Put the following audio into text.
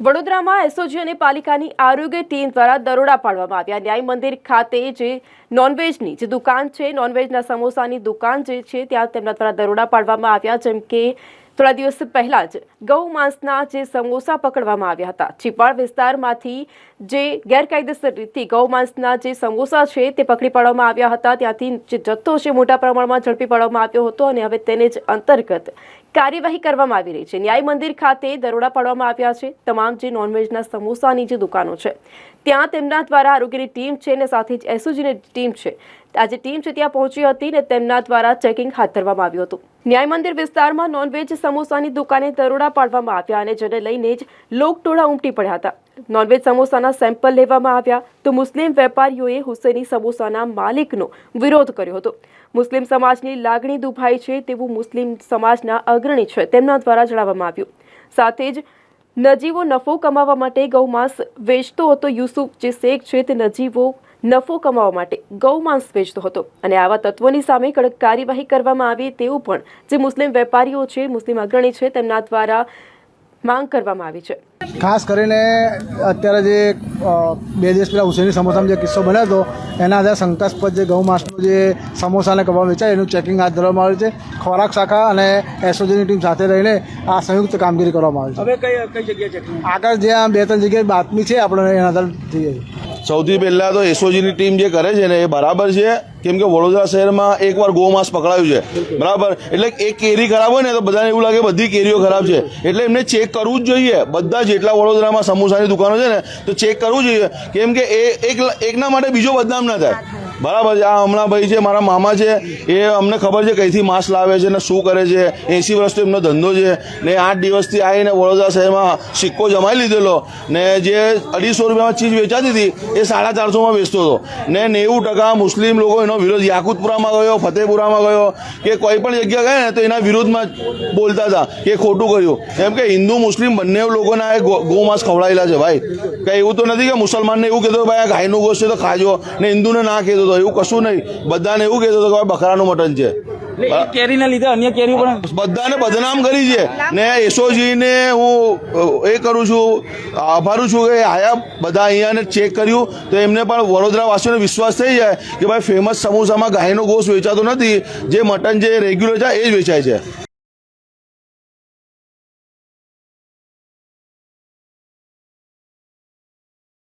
વડોદરામાં એસઓજી અને પાલિકાની આરોગ્ય ટીમ દ્વારા દરોડા પાડવામાં આવ્યા. ન્યાય મંદિર ખાતે જે નોનવેજની જે દુકાન છે નોનવેજના સમોસાની દુકાન જે છે, ત્યાં તેમના દ્વારા દરોડા પાડવામાં આવ્યા, જેમ કે થોડા દિવસ પહેલા જ ગૌ માંસના જે સમોસા પકડવામાં આવ્યા હતા, ચીપાળ વિસ્તારમાંથી જે ગેરકાયદેસર રીતે ગૌ માંસના જે સમોસા છે તે પકડી પાડવામાં આવ્યા હતા, ત્યાંથી જે જથ્થો છે મોટા પ્રમાણમાં ઝડપી પાડવામાં આવ્યો હતો અને હવે તેને જ અંતર્ગત કાર્યવાહી કરવામાં આવી રહી છે. ન્યાય મંદિર ખાતે દરોડા પાડવામાં આવ્યા છે. તમામ જે નોનવેજના સમોસાની જે દુકાનો છે, ત્યાં તેમના દ્વારા આરોગ્યની ટીમ છે અને સાથે જ એસઓજીની ટીમ છે. આ જે ટીમ છે, ત્યાં પહોંચી હતી ને તેમના દ્વારા ચેકિંગ હાથ ધરવામાં આવ્યું હતું. ન્યાય મંદિર વિસ્તારમાં નોનવેજ સમોસાની દુકાને દરોડા પાડવામાં આવ્યા અને જેને લઈને જ લોકટોળા ઉમટી પડ્યા હતા. નોનવેજ સમોસાના સેમ્પલ લેવામાં આવ્યા તો મુસ્લિમ વેપારીઓએ હુસેની સમોસાના માલિકનો વિરોધ કર્યો હતો. મુસ્લિમ સમાજની લાગણી દુભાઈ છે તેવું મુસ્લિમ સમાજના અગ્રણી છે તેમના દ્વારા જણાવવામાં આવ્યું. સાથે જ નજીવો નફો કમાવા માટે ગૌમાંસ વેચતો હતો યુસુફ જે શેખ છે તે નજીવો નફો કમાવા માટે ગૌમાંસ વેચતો હતો અને આવા તત્વોની સામે કડક કાર્યવાહી કરવામાં આવે તેવું પણ જે મુસ્લિમ વેપારીઓ છે મુસ્લિમ અગ્રણી છે તેમના દ્વારા માંગ કરવામાં આવી છે. ખાસ કરીને અત્યારે જે બે દિવસ પહેલાં હુસેની સમોસામાં જે કિસ્સો બન્યો હતો એના આધારે શંકાસ્પદ જે ગૌમાંસનું જે સમોસા અને કબાબ વેચાય એનું ચેકિંગ હાથ ધરવામાં આવ્યું છે. ખોરાક શાખા અને એસઓજીની ટીમ સાથે રહીને આ સંયુક્ત કામગીરી કરવામાં આવી છે. હવે કઈ કઈ જગ્યાએ આગળ જે આ બે ત્રણ જગ્યાએ બાતમી છે આપણે એના આધારે થઈ છીએ સૌથી પહેલાં તો એસઓજીની ટીમ જે કરે છે ને, એ બરાબર છે. કેમ કે વડોદરા શહેરમાં એકવાર ગોમાંસ પકડાયું છે. બરાબર? એટલે એક કેરી ખરાબ હોય ને, તો બધાને એવું લાગે બધી કેરીઓ ખરાબ છે. એટલે એમને ચેક કરવું જ જોઈએ. બધા જેટલા વડોદરામાં સમોસાની દુકાનો છે ને, તો ચેક કરવું જોઈએ. કેમ કે એ એક, એકના માટે બીજો બદનામ ના થાય. બરાબર છે. આ હમણાં ભાઈ છે, મારા મામા છે, એ અમને ખબર છે કઈથી માસ લાવે છે ને શું કરે છે. એંસી વર્ષથી એમનો ધંધો છે. ને આઠ દિવસથી આવીને વડોદરા શહેરમાં સિક્કો જમાઈ લીધેલો. ને જે અઢીસો રૂપિયામાં ચીજ વેચાતી હતી, એ સાડા ચારસોમાં વેચતો હતો. ને નેવું ટકા મુસ્લિમ લોકો એનો વિરોધ. યાકુતપુરામાં ગયો, ફતેપુરામાં ગયો, કે કોઈ પણ જગ્યા ગયા ને તો એના વિરોધમાં બોલતા હતા કે ખોટું કર્યું. એમ કે હિન્દુ, મુસ્લિમ બંને લોકોના ગૌમાંસ ખવડાવેલા છે ભાઈ. કંઈ એવું તો નથી કે મુસલમાનને એવું કહેતો ભાઈ આ ગાયનું ગોશ છે તો ખાજો ને હિન્દુને ના કહેતો હતો એવું કશું નહીં. બધાને એવું કહેતો હતો કે બકરાનું મટન છે. કેરીના લીધે અન્ય કેરીઓ પણ બધાને બદનામ કરી છે. ને એસઓજીને હું એ કરું છું આભારું છું કે આયા બધા અહીંયાને ચેક કર્યું. તો એમને પણ વડોદરાવાસીઓને વિશ્વાસ થઈ જાય કે ભાઈ ફેમસ સમોસામાં ગાયનો ગોશ વેચાતો નથી. જે મટન જે રેગ્યુલર છે એ જ વેચાય છે.